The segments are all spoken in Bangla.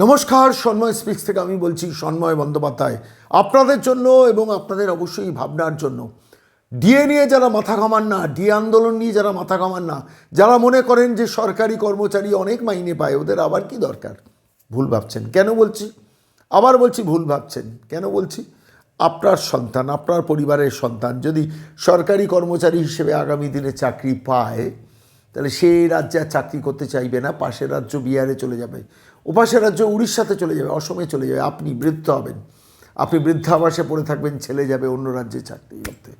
নমস্কার, সন্ময় স্পিক্স থেকে আমি বলছি সন্ময় বন্দ্যোপাধ্যায়। আপনাদের জন্য এবং আপনাদের অবশ্যই ভাবনার জন্য। ডিএ নিয়ে যারা মাথা ঘামান না, ডিএ আন্দোলন নিয়ে যারা মাথা ঘামান না, যারা মনে করেন যে সরকারি কর্মচারী অনেক মাইনে পায়, ওদের আবার কি দরকার? ভুল ভাবছেন। কেন বলছি? আবার বলছি ভুল ভাবছেন। কেন বলছি? আপনার সন্তান, আপনার পরিবারের সন্তান যদি সরকারি কর্মচারী হিসেবে আগামী দিনে চাকরি পায়, তাহলে সেই রাজ্যে আর চাকরি করতে চাইবে না, পাশের রাজ্য বিহারে চলে যাবে। ও পাশের রাজ্য উড়িষ্যাতে চলে যাবে, অসমে চলে যাবে। আপনি বৃদ্ধ হবেন। আপনি বৃদ্ধাবাসে পড়ে থাকবেন, ছেলে যাবে অন্য রাজ্যে চাকরি করতে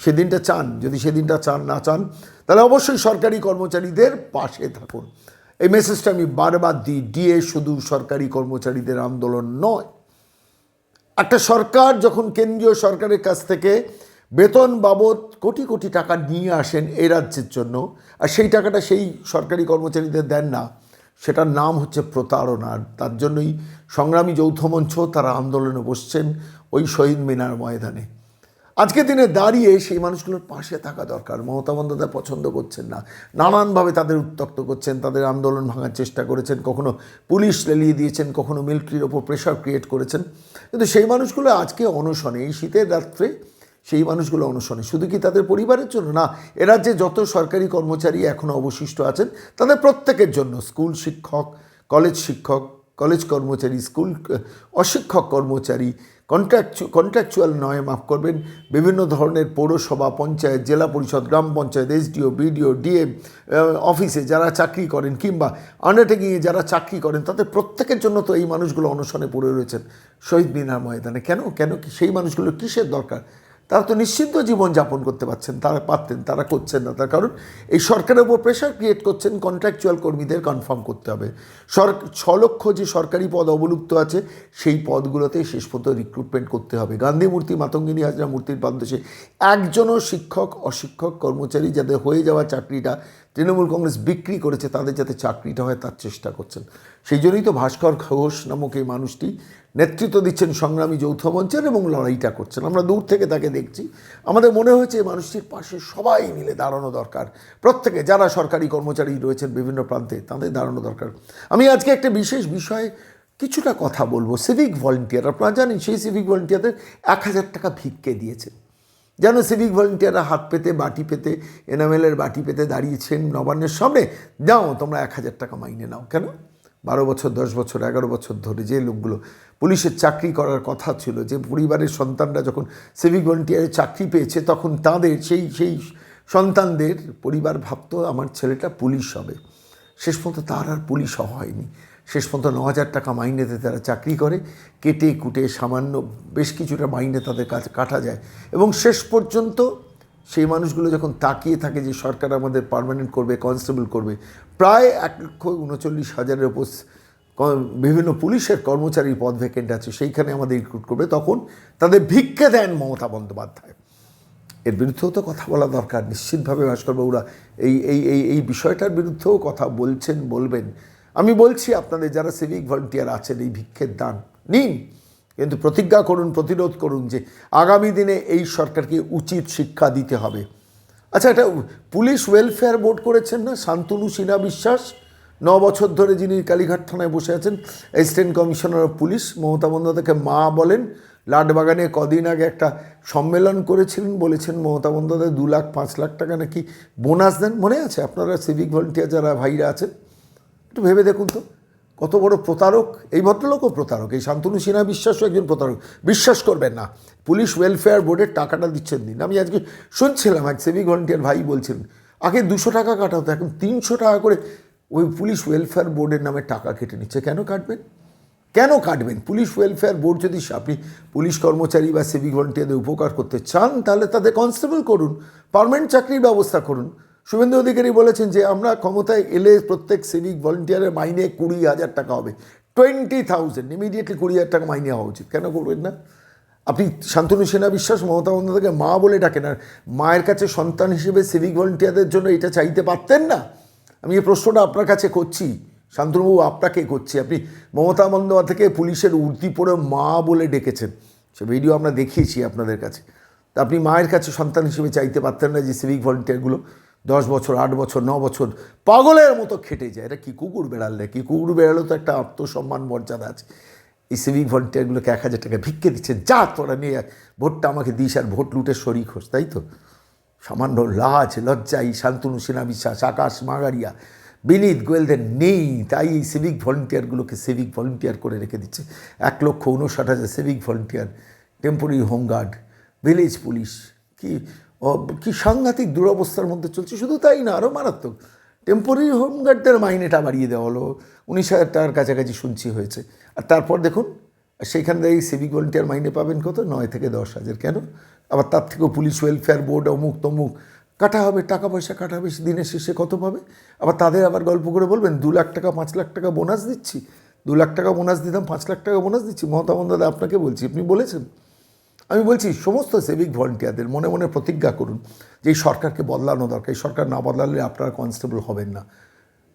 সেদিনটা চান, যদি সেদিনটা চান, না চান, তাহলে অবশ্যই সরকারি কর্মচারীদের পাশে থাকুন। এই মেসেজটা আমি বারবার দিই ডিএ শুধু সরকারি কর্মচারীদের আন্দোলন নয়। একটা সরকার যখন কেন্দ্রীয় সরকারের কাছ থেকে বেতন বাবদ কোটি কোটি টাকা নিয়ে আসেন এই রাজ্যের জন্য, আর সেই টাকাটা সেই সরকারি কর্মচারীদের দেন না সেটার নাম হচ্ছে প্রতারণা। তার জন্যই সংগ্রামী যৌথ মঞ্চ তারা আন্দোলনে বসছেন ওই শহীদ মিনার ময়দানে। আজকে দিনে দাঁড়িয়ে সেই মানুষগুলোর পাশে থাকা দরকার। মমতা বন্দ্যোপাধ্যায় পছন্দ করছেন না। নানানভাবে তাদের উত্তক্ত করছেন, তাদের আন্দোলন ভাঙার চেষ্টা করেছেন, কখনো পুলিশ লেলিয়ে দিয়েছেন, কখনো মিলিটারির ওপর প্রেশার ক্রিয়েট করেছেন। কিন্তু সেই মানুষগুলো আজকে অনশনে, এই শীতের রাত্রে সেই মানুষগুলো অনশনে। শুধু কি তাদের পরিবারের জন্য? না, এরা যে যত সরকারি কর্মচারী এখনও অবশিষ্ট আছেন, তাদের প্রত্যেকের জন্য। স্কুল শিক্ষক, কলেজ শিক্ষক, কলেজ কর্মচারী, স্কুল অশিক্ষক কর্মচারী, কন্ট্রাকচু, কন্ট্রাকচুয়াল নয়, মাফ করবেন, বিভিন্ন ধরনের পৌরসভা, পঞ্চায়েত, জেলা পরিষদ, গ্রাম পঞ্চায়েত, এসডিও, বিডিও, ডিএম অফিসে যারা চাকরি করেন কিংবা আন্ডারটেকিংয়ে যারা চাকরি করেন, তাদের প্রত্যেকের জন্য তো এই মানুষগুলো অনশনে পড়ে রয়েছেন শহীদ মিনার ময়দানে। কেন? কেন সেই মানুষগুলো কিসের দরকার? তারা তো নিশ্চিন্ত জীবন যাপন করতে পারছেন, তারা পারতেন, তারা করছেন না। তার কারণ এই সরকারের উপর প্রেশার ক্রিয়েট করছেন কন্ট্রাকচুয়াল কর্মীদের কনফার্ম করতে হবে। সর ছ লক্ষ যে সরকারি পদ অবলুপ্ত আছে, সেই পদগুলোতে শেষ পর্যন্ত রিক্রুটমেন্ট করতে হবে। গান্ধী মূর্তি, মাতঙ্গিনী হাজরা মূর্তির পাদদেশে একজনও শিক্ষক, অশিক্ষক, কর্মচারী যাদের হয়ে যাওয়া চাকরিটা তৃণমূল কংগ্রেস বিক্রি করেছে, তাদের যাতে চাকরিটা হয় তার চেষ্টা করছেন। সেই জন্যই তো ভাস্কর ঘোষ নামক এই মানুষটি নেতৃত্ব দিচ্ছেন সংগ্রামী যৌথ মঞ্চের এবং লড়াইটা করছেন। আমরা দূর থেকে তাকে দেখছি। আমাদের মনে হয়েছে এই মানুষটির পাশে সবাই মিলে দাঁড়ানো দরকার। প্রত্যেকে, যারা সরকারি কর্মচারী রয়েছেন বিভিন্ন প্রান্তে, তাদের দাঁড়ানো দরকার। আমি আজকে একটা বিশেষ বিষয়ে কিছুটা কথা বলব। সিভিক ভলেন্টিয়ার আপনারা জানেন, সেই সিভিক ভলেন্টিয়ারদের এক হাজার টাকা ভিক্ষে দিয়েছেন যেন সিভিক ভলেন্টিয়াররা হাত পেতে, বাটি পেতে এনামেলের বাটি পেতে দাঁড়িয়েছেন নবান্নের সামনে। যাও তোমরা এক হাজার টাকা মাইনে নাও। কেন? বারো বছর, দশ বছর, এগারো বছর ধরে যে লোকগুলো পুলিশের চাকরি করার কথা ছিল, যে পরিবারের সন্তানরা যখন সিভিক ভলেন্টিয়ারের চাকরি পেয়েছে, তখন তাদের, সেই সেই সন্তানদের পরিবার ভাবতো, আমার ছেলেটা পুলিশ হবে। শেষ পর্যন্ত তার আর পুলিশ হয়নি। শেষ পর্যন্ত ন হাজার টাকা মাইনেতে তারা চাকরি করে, কেটে কুটে সামান্য বেশ কিছুটা মাইনে তাদের কাছে, কাটা যায়। এবং শেষ পর্যন্ত সেই মানুষগুলো যখন তাকিয়ে থাকে যে সরকার আমাদের পার্মানেন্ট করবে কনস্টেবল করবে, প্রায় এক লক্ষ উনচল্লিশ হাজারের ওপর বিভিন্ন পুলিশের কর্মচারীর পদ ভ্যাকেন্ট আছে, সেইখানে আমাদের রিক্রুট করবে, তখন তাদের ভিক্ষে দেন মমতা বন্দ্যোপাধ্যায়। এর বিরুদ্ধেও তো কথা বলা দরকার, নিশ্চিতভাবে ভাস্করবাবুরা এই এই এই এই বিষয়টার বিরুদ্ধেও কথা বলছেন, বলবেন। আমি বলছি আপনাদের যারা সিভিক ভলেন্টিয়ার আছেন, এই ভিক্ষের দান নিন। কিন্তু প্রতিজ্ঞা করুন, প্রতিরোধ করুন যে আগামী দিনে এই সরকারকে উচিত শিক্ষা দিতে হবে। আচ্ছা এটা পুলিশ ওয়েলফেয়ার বোর্ড করেছেন না? শান্তনু সিনহা বিশ্বাস, ন বছর ধরে যিনি কালীঘাট থানায় বসে আছেন assistant commissioner of police Mamata বন্দ্যোপাধ্যায়কে মা বলেন। লাটবাগানে কদিন আগে একটা সম্মেলন করেছিলেন, বলেছেন মমতা বন্দ্যোপাধ্যায় দু লাখ, পাঁচ লাখ টাকা নাকি বোনাস দেন। মনে আছে আপনারা সিভিক ভলেন্টিয়ার যারা ভাইরা আছেন? একটু ভেবে দেখুন তো। কত বড় প্রতারক? এই ভদ্রলোকও প্রতারক। এই শান্তনু সিনহা বিশ্বাসও একজন প্রতারক। বিশ্বাস করবেন না। পুলিশ ওয়েলফেয়ার বোর্ডের টাকাটা দিচ্ছেন দিন আমি আজকে শুনছিলাম এক সিভিক ভলেন্টিয়ার ভাই বলছিলেন আগে দুশো টাকা কাটা হতো এখন তিনশো টাকা করে ওই পুলিশ ওয়েলফেয়ার বোর্ডের নামে টাকা কেটে নিচ্ছে। কেন কাটবেন? কেন কাটবেন? পুলিশ ওয়েলফেয়ার বোর্ড যদি আপনি পুলিশ কর্মচারী বা সিভিক ভলেন্টিয়ারদের উপকার করতে চান, তাহলে তাদের কনস্টেবল করুন পার্মানেন্ট চাকরির ব্যবস্থা করুন। শুভেন্দু অধিকারী বলেছেন যে আমরা ক্ষমতায় এলে প্রত্যেক সিভিক ভলেন্টিয়ারের মাইনে কুড়ি হাজার টাকা হবে। টোয়েন্টি থাউজেন্ড ইমিডিয়েটলি কুড়ি হাজার টাকা মাইনে হওয়া উচিত। কেন করবেন না? আপনি শান্তনু সেনা বিশ্বাস, মমতা বন্দ্যোপাধ্যায়কে মা বলে ডাকেন, আর মায়ের কাছে সন্তান হিসেবে সিভিক ভলেন্টিয়ারদের জন্য এটা চাইতে পারতেন না? আমি এই প্রশ্নটা আপনার কাছে করছি। শান্তনুবাবু, আপনাকে করছি। আপনি মমতা বন্দ্যোপাধ্যায়কে পুলিশের উর্দি পরে মা বলে ডেকেছেন। সে ভিডিও আমরা দেখিয়েছি আপনাদের কাছে। তা আপনি মায়ের কাছে সন্তান হিসেবে চাইতে পারতেন না যে সিভিক ভলেন্টিয়ারগুলো দশ বছর, আট বছর, ন বছর, পাগলের মতো খেটে যায়। এটা কি কুকুর বেড়াল বেড়ালে কি কুকুর বেড়ালেও তো একটা আত্মসম্মান মর্যাদা আছে। এই সিভিক ভলেন্টিয়ারগুলোকে এক হাজার টাকা ভিক্ষে দিচ্ছে, যা তোরা নিয়ে ভোটটা আমাকে দিস আর ভোট লুটে শরিক হোস। তাই তো? সামান্য লাজ লজ্জাই শান্তনু সিনা বিশ্বাস, আকাশ মাগারিয়া বিনীত গোয়েলদের নেই। তাই এই সিভিক ভলেন্টিয়ারগুলোকে সিভিক ভলেন্টিয়ার করে রেখে দিচ্ছে। এক লক্ষ উনষাট হাজার civic volunteer temporary home guard village police কি কি সাংঘাতিক দুরবস্থার মধ্যে চলছে? শুধু তাই না আরও মারাত্মক। টেম্পোরারি হোমগার্ডদের মাইনেটা বাড়িয়ে দেওয়া হলো। উনিশ হাজার টাকার কাছাকাছি শুনছি হয়েছে। আর তারপর দেখুন সেইখান থেকে সিভিক ভলেন্টিয়ার মাইনে পাবেন কত? নয় থেকে দশ হাজার। কেন? আবার তার থেকেও পুলিশ ওয়েলফেয়ার বোর্ড অমুক তমুক। কাটা হবে, টাকা পয়সা কাটা হবে দিনের শেষে কত পাবে? আবার তাদের আবার গল্প করে বলবেন, দু লাখ টাকা, পাঁচ লাখ টাকা বোনাস দিচ্ছি। দু লাখ টাকা বোনাস দিতাম, পাঁচ লাখ টাকা বোনাস দিচ্ছি। মমতা বন্দ্যোপাধ্যায়, আপনাকে বলছি, আপনি বলেছেন। আমি বলছি, সমস্ত সিভিক ভলেন্টিয়ারদের মনে মনে প্রতিজ্ঞা করুন যে এই সরকারকে বদলানো দরকার, এই সরকার না বদলালে আপনারা কনস্টেবল হবেন না।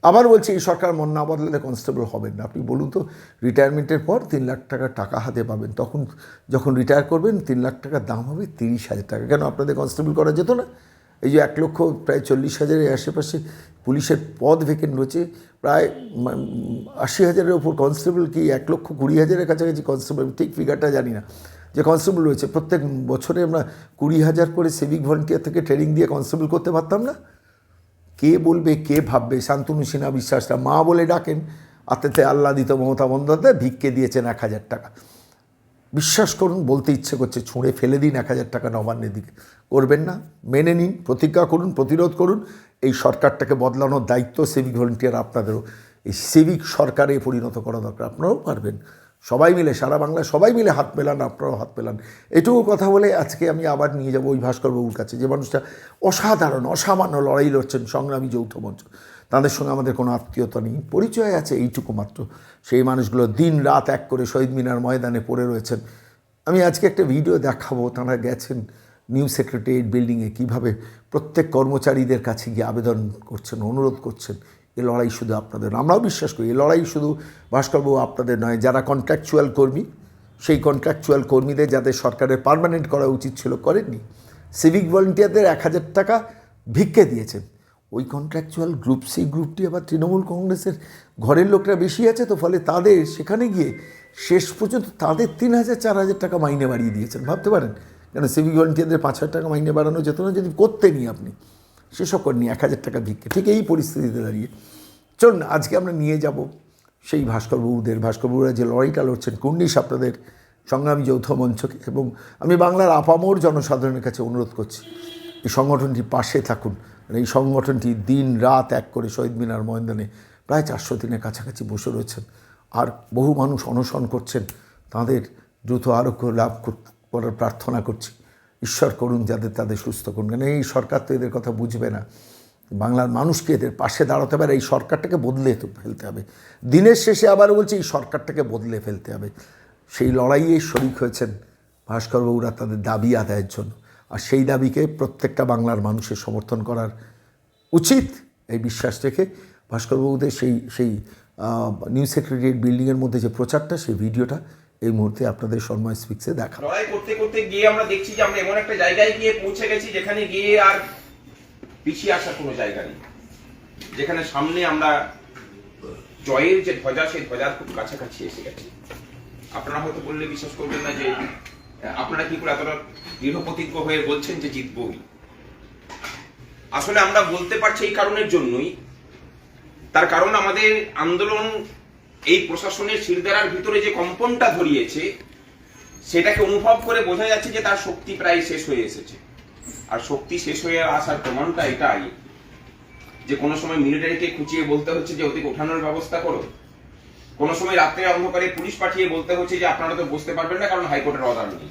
আবার বলছি, এই সরকার মন না বদলালে কনস্টেবল হবেন না। আপনি বলুন তো রিটায়ারমেন্টের পর তিন লাখ টাকা টাকা হাতে পাবেন। তখন যখন রিটায়ার করবেন, তিন লাখ টাকার দাম হবে তিরিশ হাজার টাকা। কেন আপনাদের কনস্টেবল করা যেত না? এই যে এক লক্ষ, প্রায় চল্লিশ হাজারের আশেপাশে পুলিশের পদ ভেকেন্ট রয়েছে প্রায় আশি হাজারের ওপর কনস্টেবল কি এক লক্ষ কুড়ি হাজারের কাছাকাছি কনস্টেবল ঠিক ফিগারটা জানি না। যে কনস্টেবল রয়েছে, প্রত্যেক বছরে আমরা কুড়ি হাজার করে সিভিক ভলেন্টিয়ার থেকে ট্রেনিং দিয়ে কনস্টেবল করতে পারতাম না? কে বলবে, কে ভাববে? শান্তনু সিনহা বিশ্বাসটা মা বলে ডাকেন আতেতে আল্লাহ দিত মমতা বন্দ্যোপাধ্যায় ভিক্ষে দিয়েছেন এক হাজার টাকা। বিশ্বাস করুন, বলতে ইচ্ছে করছে, ছুঁড়ে ফেলে দিন এক হাজার টাকা নবান্নের দিকে। করবেন না, মেনে নিন, প্রতিজ্ঞা করুন, প্রতিরোধ করুন। এই সরকারটাকে বদলানোর দায়িত্ব সিভিক ভলেন্টিয়ার আপনাদেরও। এই সিভিক সরকারে পরিণত করা দরকার, আপনারাও পারবেন। সবাই মিলে, সারা বাংলায় সবাই মিলে হাত মেলান, আপনারাও হাত মেলান। এটুকু কথা বলে আজকে আমি আবার নিয়ে যাব ওই ভাস্করবাবুর কাছে। যে মানুষটা অসাধারণ, অসামান্য লড়াই লড়ছেন সংগ্রামী যৌথ মঞ্চ। তাদের সঙ্গে আমাদের কোনো আত্মীয়তা নেই। পরিচয় আছে এইটুকু মাত্র। সেই মানুষগুলো দিন রাত এক করে শহীদ মিনার ময়দানে পড়ে রয়েছেন। আমি আজকে একটা ভিডিও দেখাবো, তাঁরা গেছেন নিউ সেক্রেটারিয়েট বিল্ডিংয়ে কীভাবে প্রত্যেক কর্মচারীদের কাছে গিয়ে আবেদন করছেন, অনুরোধ করছেন। এ লড়াই শুধু আপনাদের আমরাও বিশ্বাস করি, এ লড়াই শুধু ভাস্করবাবু আপনাদের নয়, যারা কন্ট্রাকচুয়াল কর্মী, সেই কন্ট্রাকচুয়াল কর্মীদের যাদের সরকারের পার্মানেন্ট করা উচিত ছিল করেননি সিভিক ভলেন্টিয়ারদের এক হাজার টাকা ভিক্ষে দিয়েছেন। ওই কন্ট্রাকচুয়াল গ্রুপ সেই গ্রুপটি আবার তৃণমূল কংগ্রেসের ঘরের লোকরা বেশি আছে, তো ফলে তাদের সেখানে গিয়ে শেষ পর্যন্ত তাদের তিন হাজার, চার হাজার টাকা মাইনে বাড়িয়ে দিয়েছেন, ভাবতে পারেন? কেন সিভিক ভলেন্টিয়ারদের পাঁচ হাজার টাকা মাইনে বাড়ানো যেত না, যদি করতেনি আপনি। সেসব নিয়ে এক হাজার টাকা ভিক্ষে, ঠিক এই পরিস্থিতিতে দাঁড়িয়ে। চলুন, আজকে আমরা নিয়ে যাব সেই ভাস্করবাবুদের ভাস্করবাবুরা যে লড়াইটা লড়ছেন, কুর্নিশ আপনাদের সংগ্রামী যৌথ মঞ্চকে এবং আমি বাংলার আপামোর জনসাধারণের কাছে অনুরোধ করছি, এই সংগঠনটির পাশে থাকুন। এই সংগঠনটি দিন রাত এক করে শহীদ মিনার ময়দানে প্রায় চারশো দিনের কাছাকাছি বসে রয়েছেন। আর বহু মানুষ অনশন করছেন, তাদের দ্রুত আরোগ্য লাভ করার প্রার্থনা করছি। ঈশ্বর করুন যাদের তাদের সুস্থ করুন। কেন এই সরকার তো এদের কথা বুঝবে না। বাংলার মানুষকে এদের পাশে দাঁড়াতে আর এই সরকারটাকে বদলে ফেলতে হবে। দিনের শেষে আবার বলছি, এই সরকারটাকে বদলে ফেলতে হবে। সেই লড়াইয়ে শরিক হয়েছেন ভাস্কর ভাস্করবাবুরা তাদের দাবি আদায়ের জন্য। আর সেই দাবিকে প্রত্যেকটা বাংলার মানুষের সমর্থন করার উচিত এই বিশ্বাস রেখে ভাস্কর ভাস্করবাবুদের সেই সেই নিউ সেক্রেটারিয়েট বিল্ডিংয়ের মধ্যে যে প্রচারটা, সেই ভিডিওটা এই মুহূর্তে আপনাদের সন্ময় স্পিক্সে দেখা। লড়াই করতে করতে গিয়ে আমরা দেখছি যে আমরা এমন একটা জায়গায় গিয়ে পৌঁছে গেছি যেখানে গিয়ে আর পিছিয়ে আসার কোনো জায়গা নেই। যেখানে সামনে আমরা জয়ের যে ধ্বজা, সেই ধ্বজার খুব কাছাকাছি এসে গেছি। আপনারা হয়তো বললে বিশ্বাস করবেন না যে আপনারা কি করে এতটা দৃঢ় প্রতিজ্ঞ হয়ে বলছেন যে জিতবই? আসলে আমরা বলতে পারছি এই কারণের জন্যই। তার কারণ আমাদের আন্দোলন এই প্রশাসনের শিরদারার ভিতরে যে কম্পনটা ধরিয়েছে, সেটাকে অনুভব করে বোঝা যাচ্ছে যে তার শক্তি প্রায় শেষ হয়ে এসেছে। আর শক্তি শেষ হয়ে আসার প্রমাণটা এটাই, যে কোনো সময় মিলিটারিকে খুঁচিয়ে বলতে হচ্ছে যে, ওদিকে ওঠানোর ব্যবস্থা করো। কোনো সময় রাত্রে অন্ধকারে পুলিশ পাঠিয়ে বলতে হচ্ছে যে, আপনারা তো বুঝতে পারবেন না, কারণ হাইকোর্টের অর্ডার নেই।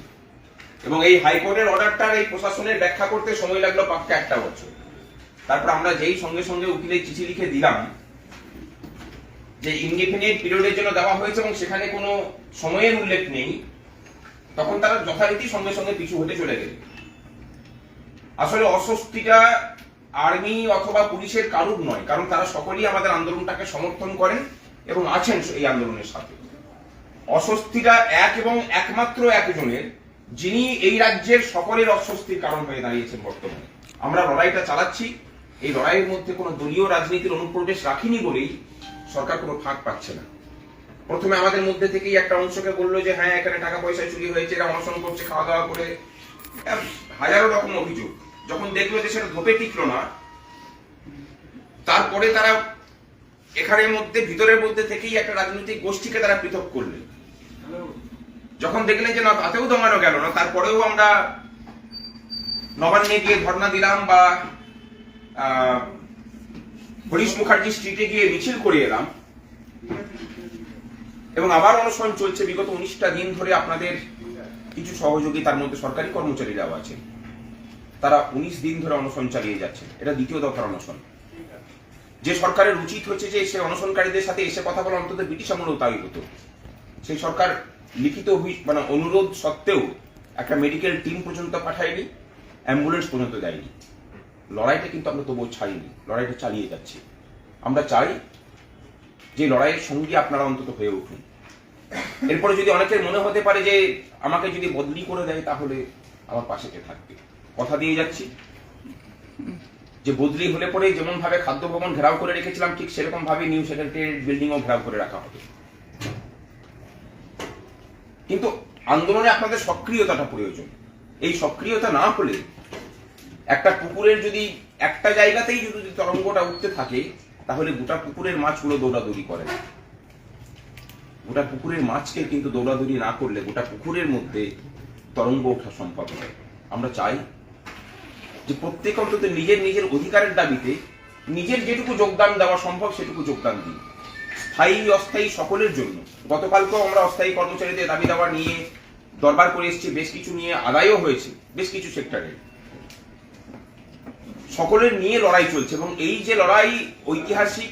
এবং এই হাইকোর্টের অর্ডারটার এই প্রশাসনের ব্যাখ্যা করতে সময় লাগল পাক্কা একটা বছর। তারপর আমরা যেই সঙ্গে সঙ্গে উকিলের চিঠি লিখে দিলাম যে ইনডিফিনিট পিরিয়ডের জন্য দেওয়া হয়েছে এবং সেখানে কোনো সময়ের উল্লেখ নেই, তখন তারা যথারীতি সঙ্গে সঙ্গে পিছু হতে চলে গেল। আসলে অস্বস্তিটা আর্মি অথবা পুলিশের কারুর নয়, কারণ তারা সকলেই আমাদের আন্দোলনটাকে সমর্থন করেন এবং আছেন এই আন্দোলনের সাথে। অস্বস্তিটা এক এবং একমাত্র একজনের, যিনি এই রাজ্যের সকলের অস্বস্তির কারণ হয়ে দাঁড়িয়েছেন বর্তমানে। আমরা লড়াইটা চালাচ্ছি, এই লড়াইয়ের মধ্যে কোনো দলীয় রাজনীতির অনুপ্রবেশ রাখিনি বলেই সরকার কোনো ফাঁক পাচ্ছে না। প্রথমে আমাদের মধ্যে থেকেই একটা অংশকে বলল যে হ্যাঁ এখানে টাকা পয়সা চুরি হয়েছে, এরা অনশন করছে খাওয়া দাওয়া করে হাজারো রকম অভিযোগ। যখন দেখল যে সেটা ধোপে টিকলো না, তারপরে তারা এখানের মধ্যে, ভিতরের মধ্যে থেকেই একটা রাজনৈতিক গোষ্ঠীকে তারা পৃথক করলেন যখন দেখলেন যে, না, তাতেও দমানো গেল না, তারপরেও আমরা নবান্নে গিয়ে ধর্ণা দিলাম বা হরিশ মুখার্জি স্ট্রিটে গিয়ে মিছিল করে এলাম এবং আবার অনশন চলছে। বিগত উনিশটা দিন ধরে আপনাদের কিছু সহযোগী তার মধ্যে সরকারি কর্মচারীরাও আছে। তারা উনিশ দিন ধরে অনশন চালিয়ে যাচ্ছে। এটা দ্বিতীয় দফার অনশন। যে সরকারের উচিত হচ্ছে যে সে অনশনকারীদের সাথে এসে কথা বলা, অন্তত ব্রিটিশ আমলেও তাই হতো। সেই সরকার লিখিত মানে অনুরোধ সত্ত্বেও একটা মেডিকেল টিম পর্যন্ত পাঠায়নি অ্যাম্বুলেন্স পর্যন্ত দেয়নি। লড়াইটা কিন্তু আমরা তবুও ছাড়িনি, লড়াইটা চালিয়ে যাচ্ছি। আমরা চাই যে লড়াইয়ের সঙ্গী আপনারা অন্তত হয়ে উঠুন। এরপরে যদি অনেকের মনে হতে পারে যে আমাকে যদি বদলি করে দেয়, তাহলে আমার পাশে কে থাকবে। কথা দিয়ে যাচ্ছি। যে বদলি হলে পরে যেমন ভাবে খাদ্য ভবন ঘেরাও করে রেখেছিলাম, ঠিক সেরকম ভাবে নিউ সেক্রেটারিয়েট বিল্ডিংও ঘেরাও করে রাখা হবে। কিন্তু আন্দোলনে আপনাদের সক্রিয়তাটা প্রয়োজন। এই সক্রিয়তা না হলে একটা পুকুরের যদি একটা জায়গাতেই যদি তরঙ্গটা উঠতে থাকে, তাহলে গোটা পুকুরের মাছগুলো দৌড়াদৌড়ি করে গোটা পুকুরের মাছকে কিন্তু দৌড়াদৌড়ি না করলে গোটা পুকুরের মধ্যে তরঙ্গ ওঠা সম্ভব নয়। আমরা চাই যে প্রত্যেক অন্তত নিজের নিজের অধিকারের দাবিতে নিজের যেটুকু যোগদান দেওয়া সম্ভব, সেটুকু যোগদান দিই। স্থায়ী, অস্থায়ী সকলের জন্য। গতকালকেও আমরা অস্থায়ী কর্মচারীদের দাবি দাওয়া নিয়ে দরবার করে এসেছি। বেশ কিছু নিয়ে আদায়ও হয়েছে, বেশ কিছু সেক্টরে। সকলের নিয়ে লড়াই চলছে এবং এই যে লড়াই ঐতিহাসিক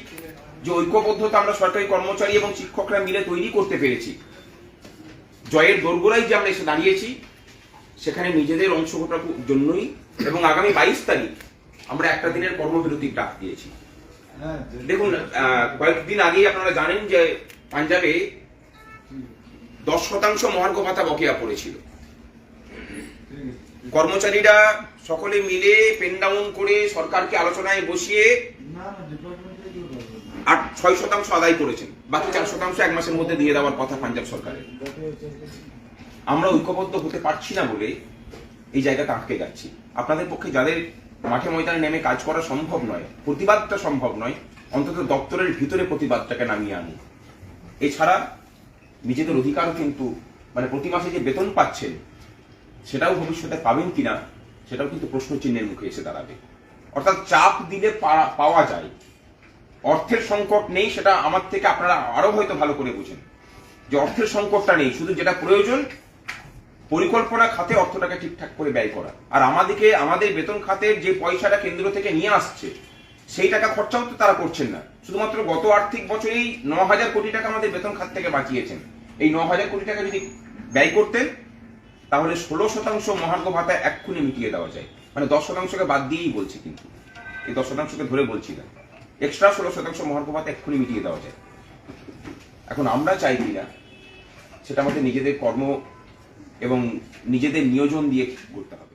যে ঐক্যবদ্ধতা আমরা সরকারি কর্মচারী এবং শিক্ষকরা মিলে তৈরি করতে পেরেছি জয়ের দোরগোড়ায় যে আমরা এসে দাঁড়িয়েছি সেখানে নিজেদের অংশগ্রহণের জন্যই এবং আগামী বাইশ তারিখ আমরা একটা দিনের কর্মবিরতির ডাক দিয়েছি। দেখুন কয়েকদিন আগেই আপনারা জানেন যে পাঞ্জাবে দশ শতাংশ মহার্ঘ ভাতা বকেয়া পড়েছিল। কর্মচারীরা সকলে মিলে পেন ডাউন করে সরকারকে আলোচনায় বসিয়ে আট ছয় শতাংশ আদায় করেছেন। বাকি চার শতাংশ এক মাসের মধ্যে দিয়ে দেওয়ার কথা পাঞ্জাব সরকারের। আমরা ঐক্যবদ্ধ হতে পারছি না বলে এই জায়গাটা আটকে যাচ্ছি। আপনাদের পক্ষে যাদের মাঠে ময়দানে নেমে কাজ করা সম্ভব নয় প্রতিবাদটা সম্ভব নয় অন্তত দপ্তরের ভিতরে প্রতিবাদটাকে নামিয়ে আনুন। এছাড়া নিজেদের অধিকারও কিন্তু মানে প্রতি মাসে যে বেতন পাচ্ছেন সেটাও ভবিষ্যতে পাবেন কিনা সেটাও কিন্তু প্রশ্ন চিহ্নের মুখে এসে দাঁড়াবে। অর্থাৎ চাপ দিলে পাওয়া যায়। অর্থের সংকট নেই সেটা আমার থেকে আপনারা আরও হয়তো ভালো করে বুঝেন। যে অর্থের সংকটটা নেই, শুধু যেটা প্রয়োজন, পরিকল্পনা খাতে অর্থটাকে ঠিকঠাক করে ব্যয় করা। আর আমাদেরকে, আমাদের বেতন খাতের যে পয়সাটা কেন্দ্র থেকে নিয়ে আসছে, সেই টাকা খরচাও তো তারা করছেন না। শুধুমাত্র গত আর্থিক বছরেই ন হাজার কোটি টাকা আমাদের বেতন খাত থেকে বাঁচিয়েছেন। এই ন হাজার কোটি টাকা যদি ব্যয় করতেন তাহলে ষোলো শতাংশ মহার্ঘ ভাতা এক্ষুনি মিটিয়ে দেওয়া যায়। মানে দশ শতাংশকে বাদ দিয়েই বলছি কিন্তু। এই দশ শতাংশকে ধরে বলছি না। এক্সট্রা ষোলো শতাংশ মহার্ঘ ভাতা এক্ষুনি মিটিয়ে দেওয়া যায়। এখন আমরা চাই কি না সেটা আমাদের নিজেদের কর্ম এবং নিজেদের নিয়োজন দিয়ে করতে হবে।